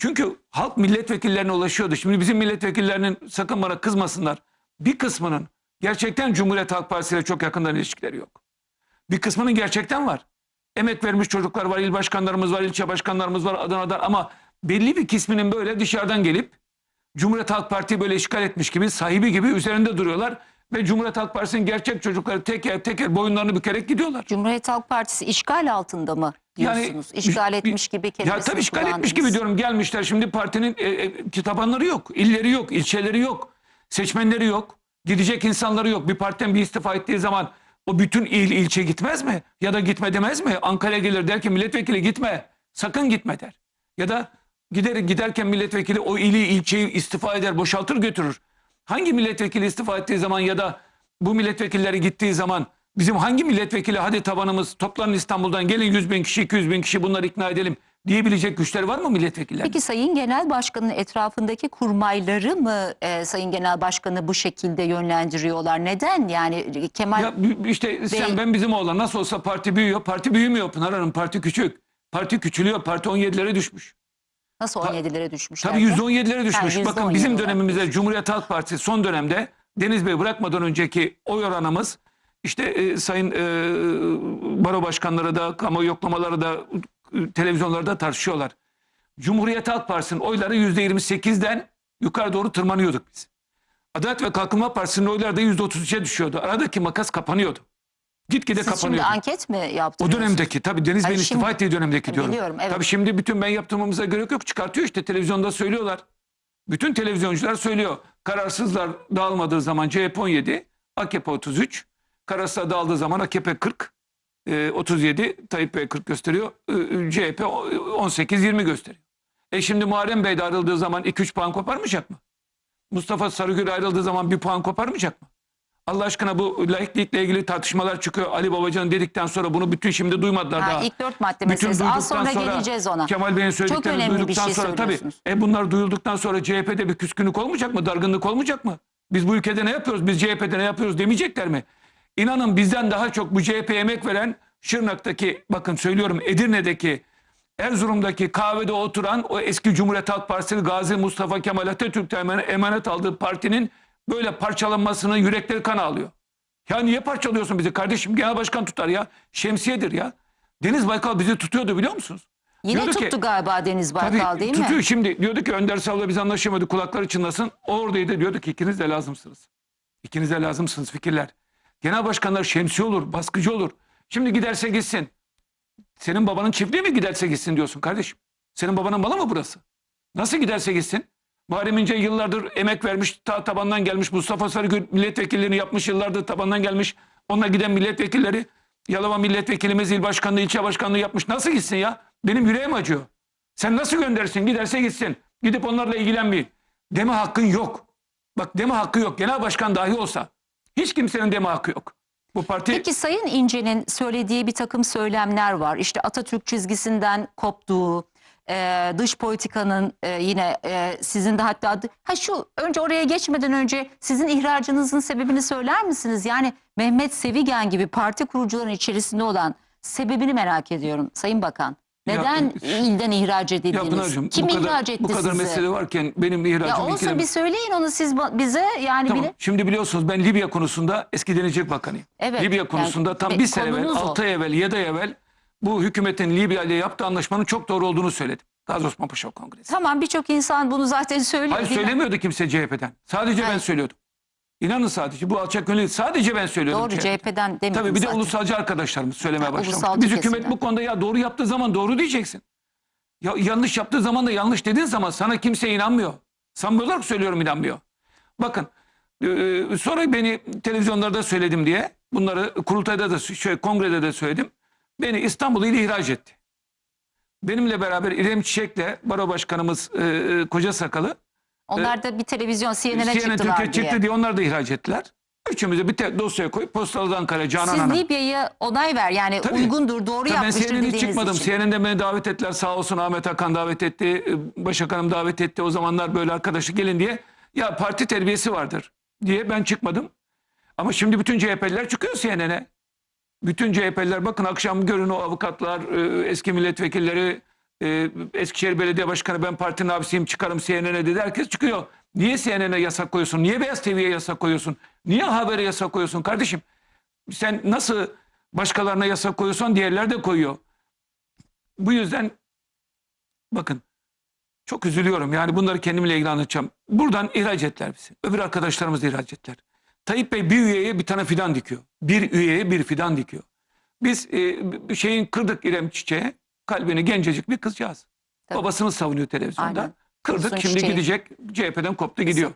Çünkü halk milletvekillerine ulaşıyordu. Şimdi bizim milletvekillerinin sakın bana kızmasınlar. Bir kısmının gerçekten Cumhuriyet Halk Partisi ile çok yakından ilişkileri yok. Bir kısmının gerçekten var. Emek vermiş çocuklar var, il başkanlarımız var, ilçe başkanlarımız var Adana'dan ama belli bir kısmının böyle dışarıdan gelip Cumhuriyet Halk Parti'yi böyle işgal etmiş gibi, sahibi gibi üzerinde duruyorlar. Ve Cumhuriyet Halk Partisi'nin gerçek çocukları teker teker boyunlarını bükerek gidiyorlar. Cumhuriyet Halk Partisi işgal altında mı diyorsunuz? Yani- işgal etmiş gibi Ya kelimesini tabii işgal etmiş gibi diyorum. Gelmişler şimdi partinin e, e, tabanları yok, illeri yok, ilçeleri yok, seçmenleri yok, gidecek insanları yok. Bir partiden bir istifa ettiği zaman o bütün il ilçe gitmez mi? Ya da gitme demez mi? Ankara'ya gelir der ki milletvekili gitme, sakın gitme der. Ya da gider giderken milletvekili o ili ilçeyi istifa eder, boşaltır götürür. Hangi milletvekili istifa ettiği zaman ya da bu milletvekilleri gittiği zaman bizim hangi milletvekili hadi tabanımız toplanın İstanbul'dan gelin 100 bin kişi 200 bin kişi bunları ikna edelim diyebilecek güçleri var mı milletvekillerinin? Peki Sayın Genel Başkan'ın etrafındaki kurmayları mı e, Sayın Genel Başkan'ı bu şekilde yönlendiriyorlar? Neden? Yani Kemal Ya işte sen Bey- ben bizim oğlan nasıl olsa parti büyüyor. Parti büyümüyor Pınar Hanım parti küçük. Parti küçülüyor parti 17'lere düşmüş. Nasıl 17'lere düşmüşler? Tabii %17'lere düşmüş. Ha, Bakın %17 bizim dönemimizde Cumhuriyet Halk Partisi son dönemde Deniz Bey bırakmadan önceki oy oranımız işte e, sayın e, baro başkanları da kamu yoklamaları da e, televizyonlarda tartışıyorlar. Cumhuriyet Halk Partisi'nin oyları %28'den yukarı doğru tırmanıyorduk biz. Adalet ve Kalkınma Partisi'nin oyları da %33'e düşüyordu. Aradaki makas kapanıyordu. Gitgide Siz şimdi anket mi O dönemdeki tabii Deniz Ay Bey'in şimdi- istifa ettiği dönemdeki diyorum. Biliyorum, evet. Tabii şimdi bütün ben yaptırmamıza gerek yok. Çıkartıyor işte televizyonda söylüyorlar. Bütün televizyoncular söylüyor. Kararsızlar dağılmadığı zaman CHP 17, AKP 33. Kararsızlar dağıldığı zaman AKP 40, e, 37, Tayyip Bey 40 gösteriyor. e, e, CHP 18-20 gösteriyor. E şimdi Muharrem Bey de ayrıldığı zaman 2-3 puan koparmayacak mı? Mustafa Sarıgül ayrıldığı zaman bir puan koparmayacak mı? Allah aşkına bu laiklikle ilgili tartışmalar çıkıyor. Ali Babacan dedikten sonra bunu bütün şimdi duymadılar Ha, daha. ilk dört madde Bütün meselesi. Az duyduktan sonra, geleceğiz ona. Kemal Bey'in söylediklerini önemli bir duyduktan şey sonra tabii e bunlar duyulduktan sonra CHP'de bir küskünlük olmayacak mı? Dargınlık olmayacak mı? Biz bu ülkede ne yapıyoruz? Biz CHP'de ne yapıyoruz demeyecekler mi? İnanın bizden daha çok bu CHP'ye emek veren Şırnak'taki bakın söylüyorum Edirne'deki Erzurum'daki kahvede oturan o eski Cumhuriyet Halk Partisi Gazi Mustafa Kemal Atatürk'ten emanet aldığı partinin böyle parçalanmasını yürekleri kan ağlıyor. Ya niye parçalıyorsun bizi kardeşim? Genel başkan tutar ya. Şemsiyedir ya. Deniz Baykal bizi tutuyordu biliyor musunuz? Yine Diyordu ki- tuttu galiba Deniz Baykal Tabii değil tutuyor. mi? Şimdi diyordu ki Önder Sav'la biz anlaşamadık kulakları çınlasın. O oradaydı diyordu ki ikiniz de lazımsınız. İkiniz de lazımsınız fikirler. Genel başkanlar şemsiye olur, baskıcı olur. Şimdi giderse gitsin. Senin babanın çiftliği mi giderse gitsin diyorsun kardeşim. Senin babanın malı mı burası? Nasıl giderse gitsin? Muharrem İnce yıllardır emek vermiş, ta tabandan gelmiş. Mustafa Sarıgül milletvekillerini yapmış, yıllardır tabandan gelmiş. Onunla giden milletvekilleri, Yalova milletvekilimiz il başkanlığı, ilçe başkanlığı yapmış. Nasıl gitsin ya? Benim yüreğim acıyor. Sen nasıl göndersin? Giderse gitsin. Gidip onlarla ilgilenmeyin. Deme hakkın yok. Bak deme hakkı yok. Genel başkan dahi olsa. Hiç kimsenin deme hakkı yok. Bu parti... Peki Sayın İnce'nin söylediği bir takım söylemler var. İşte Atatürk çizgisinden koptuğu, e, dış politikanın e, yine e, sizin de hatta. Ha şu önce oraya geçmeden önce sizin ihracınızın sebebini söyler misiniz? Yani Mehmet Sevigen gibi parti kurucuların içerisinde olan sebebini merak ediyorum Sayın Bakan. Neden Ya, ilden ihraç Ya edildiniz? Pınar'cığım Kim bu kadar, ihraç etti bu kadar sizi? mesele varken benim Ya ihracım olsun ikilem- bir söyleyin onu siz bize yani Tamam. bile- Şimdi biliyorsunuz ben Libya konusunda eski Denizcilik Bakanıyım. Evet, Libya yani konusunda tam ve bir sene evvel, o. 6 ay evvel, 7 ay evvel bu hükümetin Libya ile yaptığı anlaşmanın çok doğru olduğunu söyledim. Gazi Osman Paşa Kongresi. Tamam birçok insan bunu zaten söylüyor. Hayır değil mi? söylemiyordu kimse CHP'den. Sadece ben Hayır. söylüyordum. İnanın sadece bu alçak gönüllü sadece ben söylüyordum. Doğru CHP'den. CHP'den demedim Tabii bir de zaten. ulusalcı arkadaşlarımız söylemeye başlamış. Biz hükümet bu konuda ya doğru yaptığı zaman doğru diyeceksin. Ya yanlış yaptığı zaman da yanlış dediğin zaman sana kimse inanmıyor. Samimi olarak söylüyorum inanmıyor. Bakın e, sonra beni televizyonlarda söyledim diye bunları kurultayda da şöyle kongrede de söyledim. Beni İstanbul ile ihraç etti. Benimle beraber İrem Çiçek'le baro başkanımız e, e, Koca Sakalı Onlar da bir televizyon CNN'e CNN çıktılar Türkiye diye. çıktı diye onlar da ihraç ettiler. Üçümüzü bir tek dosyaya koyup postalı Ankara Canan Siz Hanım. Libya'ya onay ver yani Tabii. uygundur doğru Tabii ben yapmıştır CNN'e hiç dediğiniz çıkmadım. için. CNN'de beni davet ettiler. Sağ olsun Ahmet Hakan davet etti. e, Başak Hanım davet etti. O zamanlar böyle arkadaşı gelin diye. Ya parti terbiyesi vardır diye ben çıkmadım. Ama şimdi bütün CHP'liler çıkıyor CNN'e. Bütün CHP'liler bakın akşam görün o avukatlar, e, eski milletvekilleri e, Eskişehir Belediye Başkanı ben partinin abisiyim çıkarım CNN'e dedi. Herkes çıkıyor. Niye CNN'e yasak koyuyorsun? Niye Beyaz TV'ye yasak koyuyorsun? Niye habere yasak koyuyorsun kardeşim? Sen nasıl başkalarına yasak koyuyorsan diğerler de koyuyor. Bu yüzden bakın çok üzülüyorum. Yani bunları kendimle ilgili anlatacağım. Buradan ihraç ettiler bizi. Öbür arkadaşlarımız da ihraç ettiler. Tayyip Bey bir üyeye bir tane fidan dikiyor. Bir üyeye bir fidan dikiyor. Biz e, şeyin kırdık İrem Çiçek'e. Kalbini gencecik bir kızcağız. Tabii. Babasını savunuyor televizyonda. Aynen. Kırdık Kızın şimdi çiçeği. gidecek CHP'den koptu gidiyor.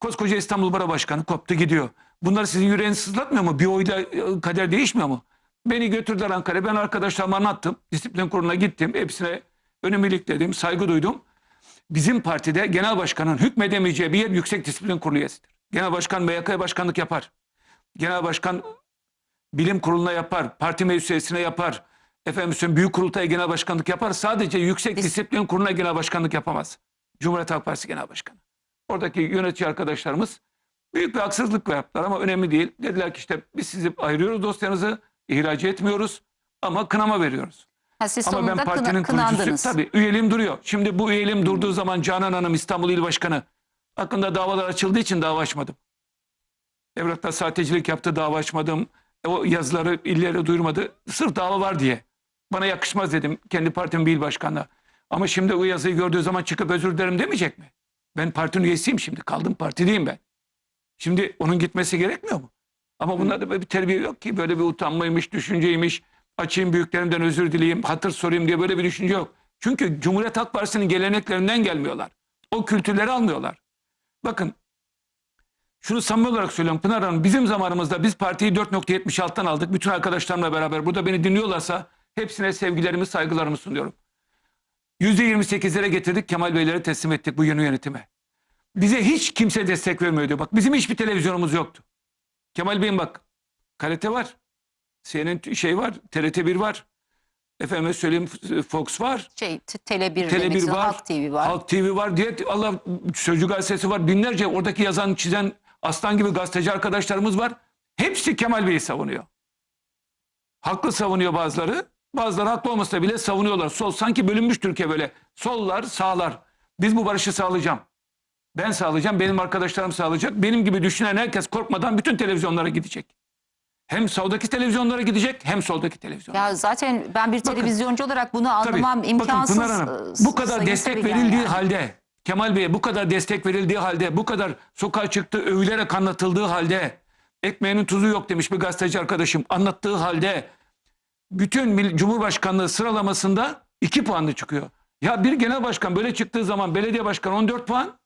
Koskoca İstanbul Bara Başkanı koptu gidiyor. Bunlar sizin yüreğinizi sızlatmıyor mu? Bir oyla e, kader değişmiyor mu? Beni götürdüler Ankara'ya. Ben arkadaşlarıma anlattım. Disiplin kuruluna gittim. Hepsine önemlilik dedim. Saygı duydum. Bizim partide genel başkanın hükmedemeyeceği bir yer yüksek disiplin kurulu üyesidir. Genel başkan MYK'ya başkanlık yapar. Genel başkan bilim kuruluna yapar. Parti meclisine yapar. Efendim söyleyeyim, büyük kurultaya genel başkanlık yapar. Sadece yüksek Dis- disiplin kuruluna genel başkanlık yapamaz. Cumhuriyet Halk Partisi genel başkanı. Oradaki yönetici arkadaşlarımız büyük bir haksızlık yaptılar ama önemli değil. Dediler ki işte biz sizi ayırıyoruz dosyanızı, ihraç etmiyoruz ama kınama veriyoruz. Ha, siz Ama ben kına- partinin kurucusuyum. kınandınız. Tabii üyeliğim duruyor. Şimdi bu üyeliğim durduğu zaman Canan Hanım İstanbul İl Başkanı hakkında davalar açıldığı için dava açmadım. Evrakta sahtecilik yaptı dava açmadım. O yazıları illere duyurmadı. Sırf dava var diye. Bana yakışmaz dedim kendi partimin bir başkanına. Ama şimdi o yazıyı gördüğü zaman çıkıp özür dilerim demeyecek mi? Ben partinin üyesiyim şimdi. Kaldım partideyim ben. Şimdi onun gitmesi gerekmiyor mu? Ama bunlarda böyle bir terbiye yok ki. Böyle bir utanmaymış, düşünceymiş. Açayım büyüklerimden özür dileyeyim, hatır sorayım diye böyle bir düşünce yok. Çünkü Cumhuriyet Halk Partisi'nin geleneklerinden gelmiyorlar. O kültürleri almıyorlar. Bakın şunu samimi olarak söylüyorum Pınar Hanım. Bizim zamanımızda biz partiyi 4.76'dan aldık. Bütün arkadaşlarımla beraber. Burada beni dinliyorlarsa hepsine sevgilerimi, saygılarımı sunuyorum. %28'lere getirdik. Kemal Beylere teslim ettik bu yeni yönetime. Bize hiç kimse destek vermiyordu. Bak bizim hiçbir televizyonumuz yoktu. Kemal Bey'in bak kalite var. CNN şey var. TRT1 var. Efendime söyleyeyim Fox var. Şey, Tele 1, Tele 1 var. Halk TV var. Halk TV var diye Allah Sözcü gazetesi var. Binlerce oradaki yazan çizen aslan gibi gazeteci arkadaşlarımız var. Hepsi Kemal Bey'i savunuyor. Haklı savunuyor bazıları. Bazıları haklı olmasa bile savunuyorlar. Sol sanki bölünmüş Türkiye böyle. Sollar, sağlar. Biz bu barışı sağlayacağım. Ben sağlayacağım, benim arkadaşlarım sağlayacak. Benim gibi düşünen herkes korkmadan bütün televizyonlara gidecek. Hem sağdaki televizyonlara gidecek hem soldaki televizyonlara. Ya zaten ben bir televizyoncu olarak bunu anlamam Tabii. imkansız. Bakın Pınar Hanım, e, bu kadar destek verildiği yani. halde Kemal Bey'e bu kadar destek verildiği halde bu kadar sokağa çıktı övülerek anlatıldığı halde ekmeğinin tuzu yok demiş bir gazeteci arkadaşım anlattığı halde bütün Cumhurbaşkanlığı sıralamasında 2 puanlı çıkıyor. Ya bir genel başkan böyle çıktığı zaman belediye başkanı 14 puan,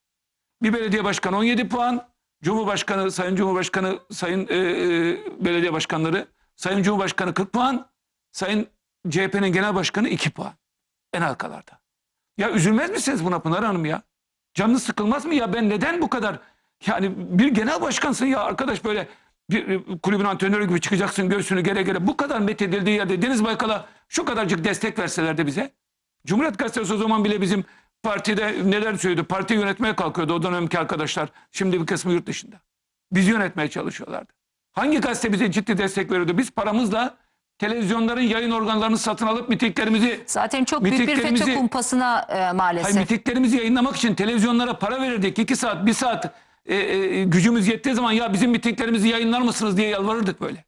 bir belediye başkanı 17 puan, Cumhurbaşkanı, Sayın Cumhurbaşkanı, Sayın e, e, belediye başkanları, Sayın Cumhurbaşkanı 40 puan, Sayın CHP'nin genel başkanı 2 puan. En arkalarda. Ya üzülmez misiniz buna Pınar Hanım ya? Canınız sıkılmaz mı ya? Ben neden bu kadar yani bir genel başkansın ya arkadaş böyle bir e, kulübün antrenörü gibi çıkacaksın göğsünü gere gere. Bu kadar methedildiği yerde Deniz Baykal'a şu kadarcık destek verselerdi bize. Cumhuriyet Gazetesi o zaman bile bizim partide neler söylüyordu? Parti yönetmeye kalkıyordu o dönemki arkadaşlar. Şimdi bir kısmı yurt dışında. Bizi yönetmeye çalışıyorlardı. Hangi gazete bize ciddi destek veriyordu? Biz paramızla televizyonların yayın organlarını satın alıp mitinglerimizi Zaten çok büyük bir FETÖ kumpasına e, maalesef. Hayır, mitinglerimizi yayınlamak için televizyonlara para verirdik. iki saat, bir saat e, e, gücümüz yettiği zaman ya bizim mitinglerimizi yayınlar mısınız diye yalvarırdık böyle.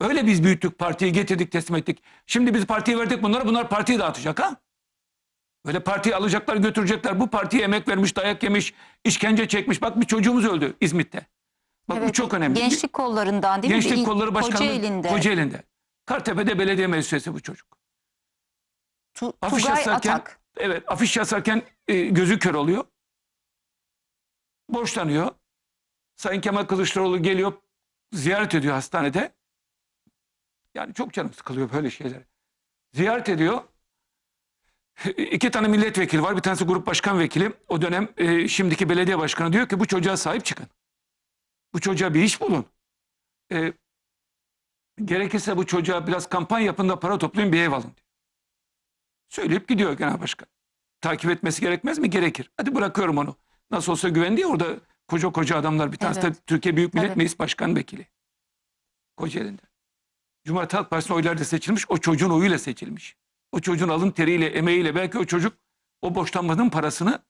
Öyle biz büyüttük partiyi, getirdik, teslim ettik. Şimdi biz partiye verdik bunlara, bunlar partiyi dağıtacak ha. Böyle partiyi alacaklar, götürecekler. Bu partiye emek vermiş, dayak yemiş, işkence çekmiş. Bak bir çocuğumuz öldü İzmit'te. Bak bu Evet, çok önemli. Gençlik kollarından değil mi? Gençlik Kolları Başkanlığı Kocaeli'nde. Kocaeli'nde. Kartepe'de belediye meclisi bu çocuk. Tu- Afiş Tugay asarken, Atak. evet afiş asarken e, gözü kör oluyor. Borçlanıyor. Sayın Kemal Kılıçdaroğlu geliyor, ziyaret ediyor hastanede. Yani çok canım sıkılıyor böyle şeyler. Ziyaret ediyor. İki tane milletvekili var. Bir tanesi grup başkan vekili. O dönem e, şimdiki belediye başkanı diyor ki bu çocuğa sahip çıkın. Bu çocuğa bir iş bulun. E, gerekirse bu çocuğa biraz kampanya yapın da para toplayın bir ev alın diyor. Söyleyip gidiyor genel başkan. Takip etmesi gerekmez mi? Gerekir. Hadi bırakıyorum onu. Nasıl olsa güvendi orada koca koca adamlar. Bir tanesi Evet. de Türkiye Büyük Millet Tabii. Meclis Başkan Vekili. Kocaeli'nde. Cumhuriyet Halk Partisi'nin oyları da seçilmiş. O çocuğun oyuyla seçilmiş. O çocuğun alın teriyle, emeğiyle belki o çocuk o boşlanmanın parasını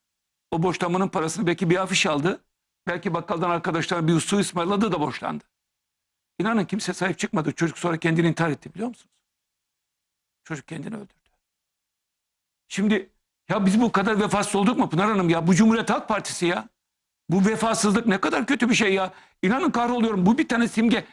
o boşlanmanın parasını belki bir afiş aldı. Belki bakkaldan arkadaşlarına bir su ısmarladı da boşlandı. İnanın kimse sahip çıkmadı. Çocuk sonra kendini intihar etti biliyor musunuz? Çocuk kendini öldürdü. Şimdi ya biz bu kadar vefasız olduk mu Pınar Hanım ya? Bu Cumhuriyet Halk Partisi ya. Bu vefasızlık ne kadar kötü bir şey ya. İnanın kahroluyorum. Bu bir tane simge.